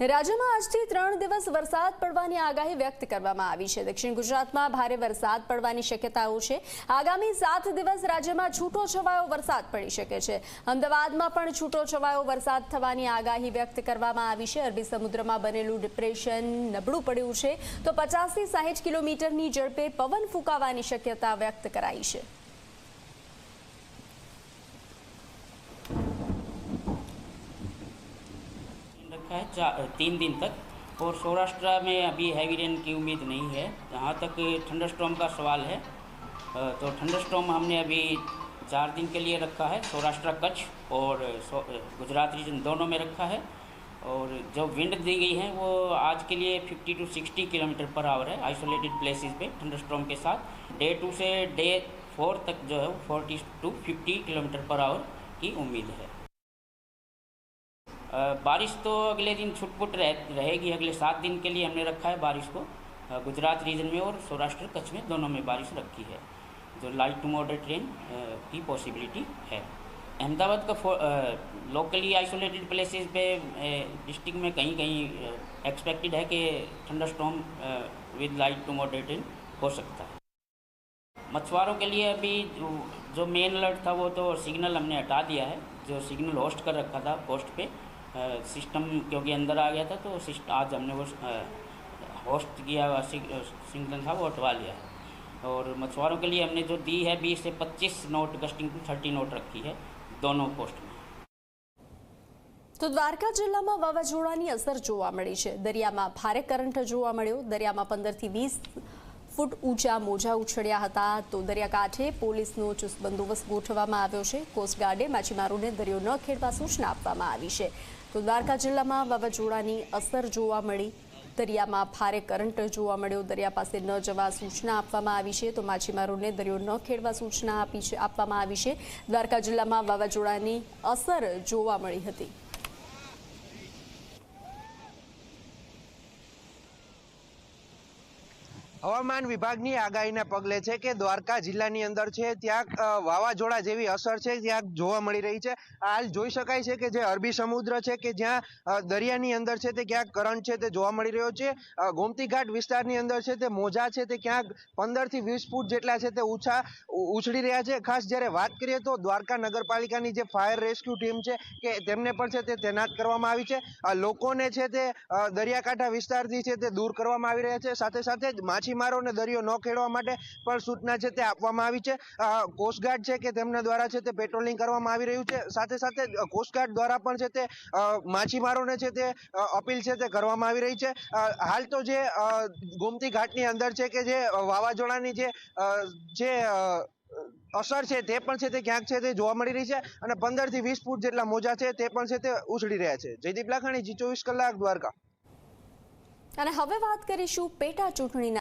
રાજ્યમાં આજથી ત્રણ દિવસ વરસાદ પડવાની આગાહી વ્યક્ત કરવામાં આવી છે. દક્ષિણ ગુજરાતમાં ભારે વરસાદ પડવાની શક્યતાઓ છે. આગામી સાત દિવસ રાજ્યમાં છૂટો છવાયો વરસાદ પડી શકે છે. અમદાવાદમાં પણ છૂટો છવાયો વરસાદ થવાની આગાહી વ્યક્ત કરવામાં આવી છે. અરબી સમુદ્રમાં બનેલું ડિપ્રેશન નબળું પડ્યું છે. તો પચાસથી સાહીઠ કિલોમીટરની ઝડપે પવન ફૂંકાવાની શક્યતા વ્યક્ત કરાઈ છે. है, चा- तीन दिन तक। और सौराष्ट्र में अभी हैवी रेन की उम्मीद नहीं है। जहाँ तक ठंडर स्टॉर्म का सवाल है तो ठंडर स्टॉर्म हमने अभी चार दिन के लिए रखा है, सौराष्ट्र कच्छ और गुजरात रीजन दोनों में रखा है। और जो विंड दी गई है, वो आज के लिए 50 टू 60 किलोमीटर पर आवर है आइसोलेटेड प्लेसेस पे स्टॉर्म के साथ। डे टू से डे फोर तक जो है वो 40 टू 50 किलोमीटर पर आवर की उम्मीद है। बारिश तो अगले दिन छुटपुट रह, रहेगी अगले सात दिन के लिए हमने रखा है बारिश को। गुजरात रीजन में और सौराष्ट्र कच्छ में दोनों में बारिश रखी है जो लाइट टू मॉडरेट ट्रेन की पॉसिबिलिटी है। अहमदाबाद का लोकली आइसोलेटेड प्लेसेस पे डिस्ट्रिक्ट में कहीं कहीं एक्सपेक्टेड है कि thunderstorm with light to moderate rain हो सकता है। मछुआरों के लिए अभी जो मेन अलर्ट था वो तो सिग्नल हमने हटा दिया है जो सिग्नल होस्ट कर रखा था पोस्ट पे। सिस्टम क्योंकि अंदर आ गया था तो सिस्ट आज हमने वो होस्ट किया हुआ सिग- अ, सिग्नल था वो हटवा लिया है और मछुआरों के लिए हमने जो दी है बीस से पच्चीस knot gusting to thirty knot रखी है दोनों पोस्ट में તો દ્વારકા જિલ્લામાં વાવાઝોડાની અસર જોવા મળી છે દરિયામાં ભારે કરંટ જોવા મળ્યો દરિયામાં પંદરથી વીસ ફૂટ ઊંચા મોજા ઉછળ્યા હતા તો દરિયાકાંઠે પોલીસનો ચુસ્ત બંદોબસ્ત ગોઠવવામાં આવ્યો છે કોસ્ટગાર્ડે માછીમારોને દરિયો ન ખેડવા સૂચના આપવામાં આવી છે તો દ્વારકા જિલ્લામાં વાવાઝોડાની અસર જોવા મળી. દરિયામાં ભારે કરંટ જોવા મળ્યો. દરિયા પાસે ન જવા સૂચના આપવામાં આવી છે. તો માછીમારોને દરિયો ન ખેડવા સૂચના આપી છે આપવામાં આવી છે. દ્વારકા જિલ્લામાં વાવાઝોડાની અસર જોવા મળી હતી. હવામાન વિભાગની આગાહીના પગલે છે કે દ્વારકા જિલ્લાની અંદર છે, ત્યાં વાવાઝોડા જેવી અસર છે, ત્યાં જોવા મળી રહી છે. હાલ જોઈ શકાય છે કે જે અરબી સમુદ્ર છે કે જ્યાં દરિયાની અંદર છે તે ક્યાંક કરંટ છે તે જોવા મળી રહ્યો છે. ગોમતીઘાટ ગોમતી ઘાટ વિસ્તારની અંદર છે તે મોજા છે તે ક્યાંક પંદરથી વીસ ફૂટ જેટલા છે તે ઊંચા ઉછળી રહ્યા છે. ખાસ જ્યારે વાત કરીએ તો દ્વારકા નગરપાલિકાની જે ફાયર રેસ્ક્યુ ટીમ છે કે તેમને પણ છે તે તૈનાત કરવામાં આવી છે. લોકોને છે તે દરિયાકાંઠા વિસ્તારથી છે તે દૂર કરવામાં આવી રહ્યા છે. સાથે સાથે જ માછીમારોને દરિયો ન ખેડવા માટે પણ સૂચના છે તે આપવામાં આવી છે. કોસ્ટગાર્ડ છે કે તેમના દ્વારા છે તે પેટ્રોલિંગ કરવામાં આવી રહ્યું છે. સાથે સાથે કોસ્ટગાર્ડ દ્વારા પણ છે તે માછીમારોને છે તે અપીલ છે તે કરવામાં આવી રહી છે. હાલ તો જે ગોમતી ઘાટની અંદર છે કે જે વાવાઝોડાની જે જે અસર છે તે પણ છે તે ક્યાંક છે તે જોવા મળી રહી છે અને પંદરથી વીસ ફૂટ જેટલા મોજા છે તે પણ છે તે ઉછળી રહ્યા છે. જયદીપ લાખાણી, જી ચોવીસ કલાક, દ્વારકા. અને હવે વાત કરીશું પેટા ચૂંટણીના